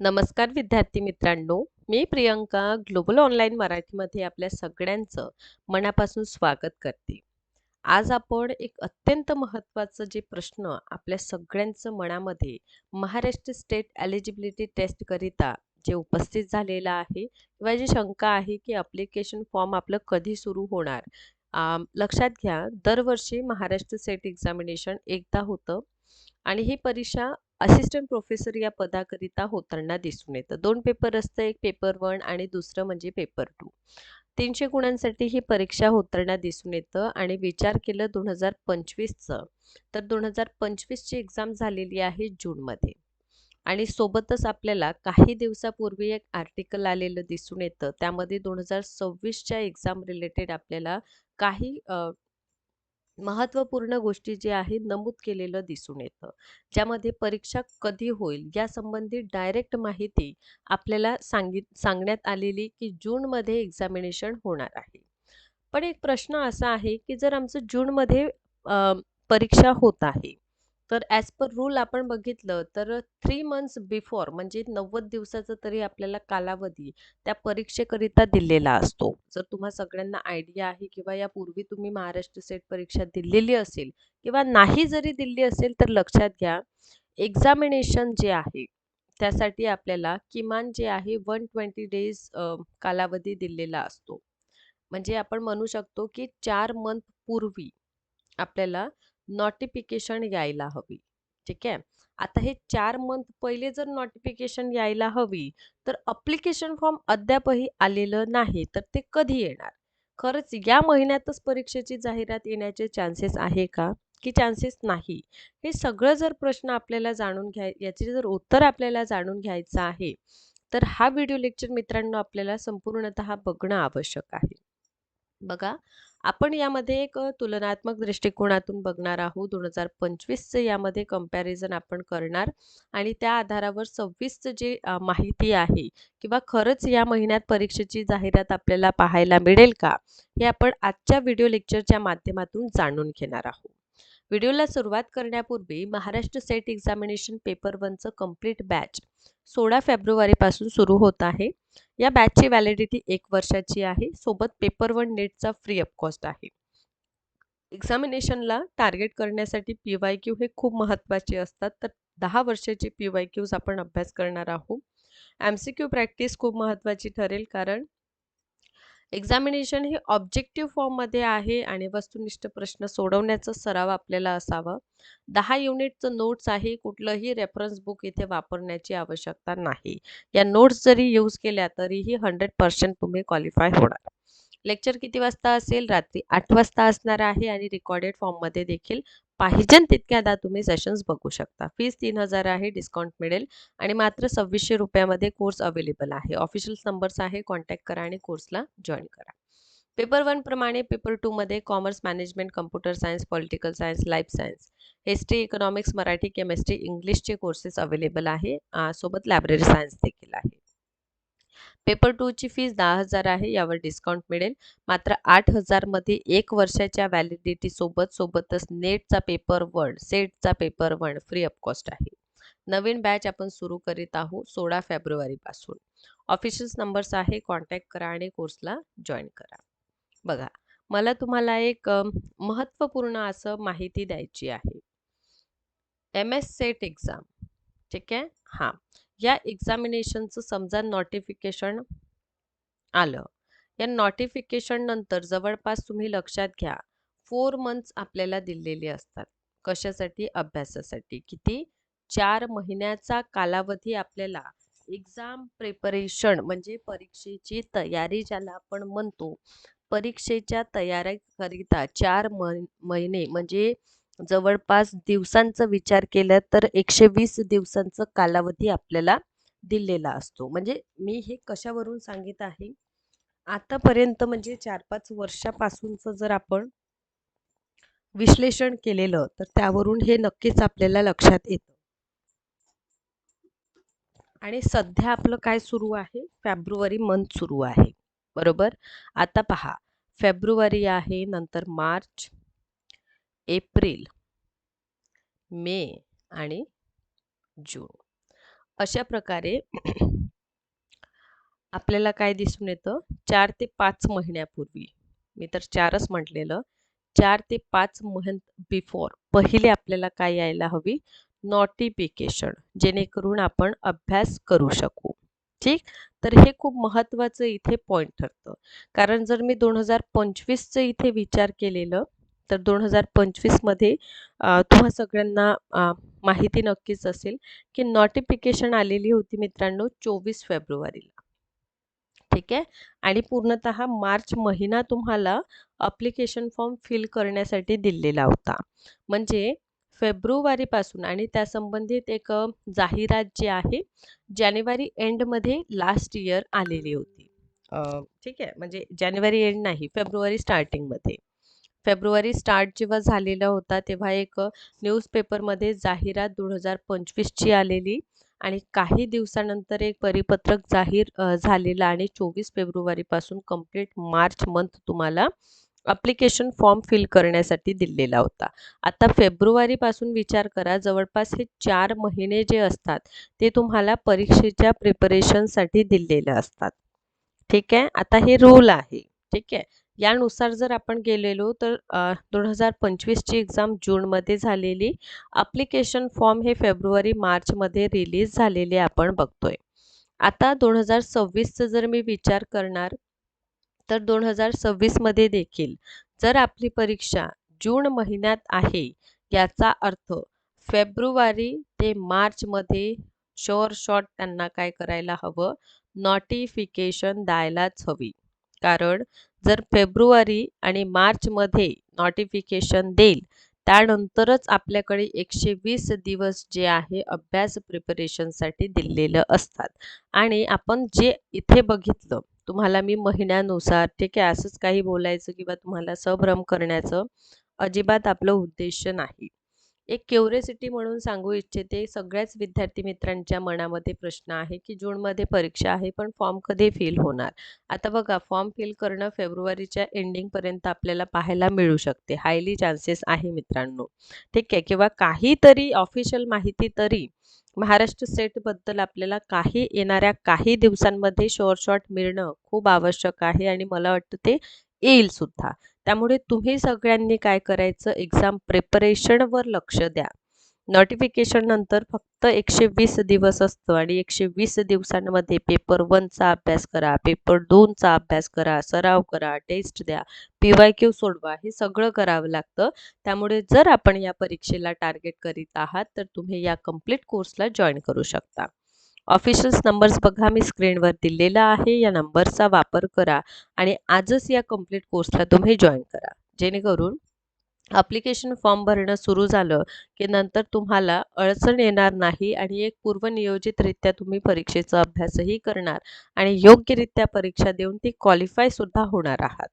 नमस्कार विद्यार्थी मित्रांनो. मी प्रियंका ग्लोबल ऑनलाईन मराठीमध्ये आपल्या सगळ्यांचं मनापासून स्वागत करते. आज आपण एक अत्यंत महत्त्वाचं जे प्रश्न आपल्या सगळ्यांचं मनामध्ये महाराष्ट्र स्टेट एलिजिबिलिटी टेस्टकरिता जे उपस्थित झालेलं आहे किंवा जी शंका आहे की अप्लिकेशन फॉर्म आपलं कधी सुरू होणार लक्षात घ्या. दरवर्षी महाराष्ट्र स्टेट एक्झामिनेशन एकदा होतं आणि ही परीक्षा असिस्टंट प्रोफेसर या पदाकरिता होताना दिसून येतं. दोन पेपर असतं एक पेपर वन आणि दुसरं म्हणजे पेपर टू तीनशे गुणांसाठी ही परीक्षा होताना दिसून येतं आणि विचार केलं दोन हजार पंचवीसचं तर दोन हजार पंचवीसची एक्झाम झालेली आहे जूनमध्ये. आणि सोबतच आपल्याला काही दिवसापूर्वी एक आर्टिकल आलेलं दिसून येतं. त्यामध्ये दोन हजार सव्वीसच्या एक्झाम रिलेटेड आपल्याला काही महत्त्वपूर्ण गोष्टी जे आहे नमूद केलेलं दिसून येतं. ज्यामध्ये परीक्षा कधी होईल या संबंधी डायरेक्ट माहिती आपल्याला सांगित सांगण्यात आलेली की जूनमध्ये एक्झामिनेशन होणार आहे. पण एक प्रश्न असा आहे की जर आमचं जूनमध्ये परीक्षा होत आहे तर ॲज पर रूल आपण बघितलं तर थ्री मंथ्स बिफोर म्हणजे नव्वद दिवसाचा तरी आपल्याला कालावधी त्या परीक्षेकरिता दिलेला असतो. जर तुम्हा सगळ्यांना आयडिया आहे किंवा यापूर्वी तुम्ही महाराष्ट्र स्टेट परीक्षा दिलेली असेल किंवा नाही जरी दिली असेल तर लक्षात घ्या एक्झामिनेशन जे आहे त्यासाठी आपल्याला किमान जे आहे वन ट्वेंटी डेज कालावधी दिलेला असतो. म्हणजे आपण म्हणू शकतो की चार मंथ पूर्वी आपल्याला नोटिफिकेशन यायला हवी. ठीक आहे? आता हे चार मंथ पहिले जर नोटिफिकेशन यायला हवी तर अप्लिकेशन फॉर्म अद्यापही आलेलं नाही तर ते कधी येणार? खरंच या महिन्यातच परीक्षेची जाहिरात येण्याचे चान्सेस आहे का? की चान्सेस नाही? हे सगळं जर प्रश्न आपल्याला जाणून घ्याय याचे जर उत्तर आपल्याला जाणून घ्यायचं आहे तर हा व्हिडिओ लेक्चर मित्रांनो आपल्याला संपूर्णतः बघणं आवश्यक आहे. बघा आपण यामध्ये एक तुलनात्मक दृष्टिकोनातून बघणार आहोत. दोन हजार पंचवीसचं यामध्ये कंपॅरिझन आपण करणार आणि त्या आधारावर सव्वीसचं जे माहिती आहे किंवा खरंच या महिन्यात परीक्षेची जाहिरात आपल्याला पाहायला मिळेल का हे आपण आजच्या व्हिडिओ लेक्चरच्या माध्यमातून जाणून घेणार आहोत. व्हिडिओला सुरुवात करण्यापूर्वी महाराष्ट्र सेट एक्झामिनेशन पेपर वनचं कंप्लीट बॅच सोळा फेब्रुवारीपासून सुरू होत आहे. या बॅचची व्हॅलिडिटी एक वर्षाची आहे. सोबत पेपर वन नेटचा फ्री ऑफ कॉस्ट आहे. एक्झामिनेशनला टार्गेट करण्यासाठी पी वाय क्यू हे खूप महत्त्वाचे असतात. तर दहा वर्षाचे पी वाय क्यूज आपण अभ्यास करणार आहोत. एम सी क्यू प्रॅक्टिस खूप महत्त्वाची ठरेल कारण एक्झामिनेशन हे ऑब्जेक्टिव्ह फॉर्ममध्ये आहे आणि वस्तुनिष्ठ प्रश्न सोडवण्याचा सराव आपल्याला असावा. दहा युनिटचं नोट्स आहे कुठलंही रेफरन्स बुक इथे वापरण्याची आवश्यकता नाही. या नोट्स जरी यूज केल्या तरीही हंड्रेड पर्सेंट तुम्ही क्वालिफाय होणार. लेक्चर किती वाजता असेल? रात्री आठ वाजता असणार आहे आणि रेकॉर्डेड फॉर्ममध्ये देखील पाहिजे तितक्यादा तुम्ही सेशन्स बघू शकता. फीस तीन हजार आहे डिस्काउंट मिळेल आणि मात्र सव्वीसशे रुपयामध्ये कोर्स अवेलेबल आहे. ऑफिशियल नंबर्स आहे कॉन्टॅक्ट करा आणि कोर्सला जॉईन करा. पेपर वन प्रमाणे पेपर टूमध्ये commerce management computer science political science life science history economics Marathi chemistry इंग्लिशचे कोर्सेस अवेलेबल आहे. सोबत लायब्ररी सायन्स देखील आहे. पेपर टूची फीस दहा हजार आहे यावर डिस्काउंट मिळेल. मात्र आठ हजारमध्ये एक वर्षाच्या व्हॅलिडिटी सोबत सोबतच नेटचा पेपर वन सेटचा paper one free of cost आहे. नवीन बॅच आपण सुरू करीत आहोत सोळा फेब्रुवारीपासून ऑफिशियल नंबर्स आहे कॉन्टॅक्ट करा आणि कोर्सला जॉईन करा. बघा मला तुम्हाला एक महत्त्वपूर्ण असं माहिती द्यायची आहे. एम एस सेट एक्झाम ठीक आहे? हां. या एक्झामिनेशनचं समजा नोटिफिकेशन आलं. या नोटिफिकेशन नंतर जवळपास तुम्ही लक्षात घ्या फोर मंथ्स आपल्याला दिलेले असतात. कशासाठी? अभ्यासासाठी. किती? चार महिन्याचा कालावधी आपल्याला एक्झाम प्रिपरेशन म्हणजे परीक्षेची तयारी ज्याला आपण म्हणतो परीक्षेच्या तयारीकरिता चार महिने म्हणजे जवळपास दिवसांचा विचार केला तर एकशे वीस दिवसांचा कालावधी आपल्याला दिलेला असतो. म्हणजे मी हे कशावरून सांगित आहे? आतापर्यंत म्हणजे चार पाच वर्षापासूनचं जर आपण विश्लेषण केलेलं तर त्यावरून हे नक्कीच आपल्याला लक्षात येतं. आणि सध्या आपलं काय सुरू आहे? फेब्रुवारी मंथ सुरू आहे. बरोबर? आता पहा फेब्रुवारी आहे नंतर मार्च एप्रिल मे आणि जून. अशा प्रकारे आपल्याला काय दिसून येतं? चार ते पाच महिन्यापूर्वी मी तर चारच म्हटलेलं चार ते पाच मंथ बिफोर पहिले आपल्याला काय यायला हवी? नोटिफिकेशन जेणेकरून आपण अभ्यास करू शकू. ठीक? तर हे खूप महत्त्वाचं इथे पॉईंट ठरतं. कारण जर मी दोन हजार पंचवीसचं इथे विचार केलेलं तर दोन हजार पंचवीसमध्ये तुम्हा सगळ्यांना माहिती नक्कीच असेल की नोटिफिकेशन आलेली होती मित्रांनो चोवीस फेब्रुवारीला. ठीक आहे? आणि पूर्णतः मार्च महिना तुम्हाला अप्लिकेशन फॉर्म फिल करण्यासाठी दिलेला होता. म्हणजे फेब्रुवारीपासून आणि त्या संबंधित एक जाहिरात जी आहे जानेवारी एंडमध्ये लास्ट इयर आलेली होती. ठीक आहे? म्हणजे जानेवारी एंड नाही फेब्रुवारी स्टार्टिंगमध्ये फेब्रुवारी स्टार्ट जेव्हा झालेला होता तेव्हा एक न्यूजपेपरमध्ये जाहिरात दोन हजार पंचवीसची आलेली आणि काही दिवसानंतर एक परिपत्रक जाहीर झालेलं आणि चोवीस फेब्रुवारीपासून कंप्लीट मार्च मंथ तुम्हाला अप्लिकेशन फॉर्म फिल करण्यासाठी दिलेला होता. आता फेब्रुवारीपासून विचार करा जवळपास हे चार महिने जे असतात ते तुम्हाला परीक्षेच्या प्रिपरेशनसाठी दिलेले असतात. ठीक आहे? आता हे रूल आहे. ठीक आहे? यानुसार जर आपण गेलेलो तर दोन हजार पंचवीसची एक्झाम जूनमध्ये झालेली. अप्लिकेशन फॉर्म हे फेब्रुवारी मार्चमध्ये रिलीज झालेले आपण बघतोय. आता दोन हजार सव्वीसचं जर मी विचार करणार तर दोन हजार सव्वीसमध्ये देखील जर आपली परीक्षा जून महिन्यात आहे याचा अर्थ फेब्रुवारी ते मार्चमध्ये शोर शॉर्ट त्यांना काय करायला हवं? नोटिफिकेशन द्यायलाच हवी. कारण जर फेब्रुवारी आणि मार्चमध्ये नोटिफिकेशन देईल त्यानंतरच आपल्याकडे एकशे वीस दिवस जे आहे अभ्यास प्रिपरेशनसाठी दिलेलं असतात. आणि आपण जे इथे बघितलं तुम्हाला मी महिन्यानुसार ठीक आहे असंच काही बोलायचं किंवा तुम्हाला संभ्रम करण्याचं अजिबात आपलं उद्देश नाही. एक क्युरिसिटी म्हणून सांगू इच्छिते सगळ्याच विद्यार्थी मित्रांच्या मनामध्ये प्रश्न आहे की जूनमध्ये परीक्षा आहे पण फॉर्म कधी फिल होणार? आता बघा फॉर्म फिल करणं फेब्रुवारीच्या एंडिंगपर्यंत आपल्याला पाहायला मिळू शकते. हायली चान्सेस आहे मित्रांनो. ठीक आहे? किंवा काहीतरी ऑफिशियल माहिती तरी महाराष्ट्र सेटबद्दल आपल्याला काही येणाऱ्या काही दिवसांमध्ये शॉर्ट शॉर्ट मिळणं खूप आवश्यक आहे आणि मला वाटतं ते येईल सुद्धा त्यामुळे तुम्ही सगळ्यांनी काय करायचं? एक्झाम प्रिपरेशनवर लक्ष द्या. नोटिफिकेशन नंतर फक्त एकशे वीस दिवस असतो आणि एकशे वीस दिवसांमध्ये पेपर वनचा अभ्यास करा पेपर दोनचा अभ्यास करा सराव करा टेस्ट द्या पी वाय क्यू सोडवा हे सगळं करावं लागतं. त्यामुळे जर आपण या परीक्षेला टार्गेट करीत आहात तर तुम्ही या कंप्लीट कोर्सला जॉईन करू शकता. ऑफिशियल्स नंबर्स बघा मी स्क्रीनवर दिलेला आहे. या नंबरचा वापर करा आणि आजच या कंप्लीट कोर्सला तुम्ही जॉईन करा. जेणेकरून अप्लिकेशन फॉर्म भरणं सुरू झालं की नंतर तुम्हाला अडचण येणार नाही आणि एक पूर्वनियोजितरित्या तुम्ही परीक्षेचा अभ्यासही करणार आणि योग्यरित्या परीक्षा देऊन ती क्वालिफायसुद्धा होणार आहात.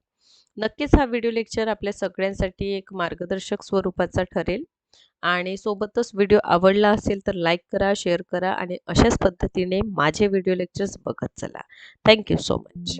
नक्कीच हा व्हिडिओ लेक्चर आपल्या सगळ्यांसाठी एक मार्गदर्शक स्वरूपाचा ठरेल. आणि सोबतच व्हिडिओ आवडला असेल तर लाईक करा शेअर करा आणि अशाच पद्धतीने माझे व्हिडिओ लेक्चर्स बघत चला. Thank you so much.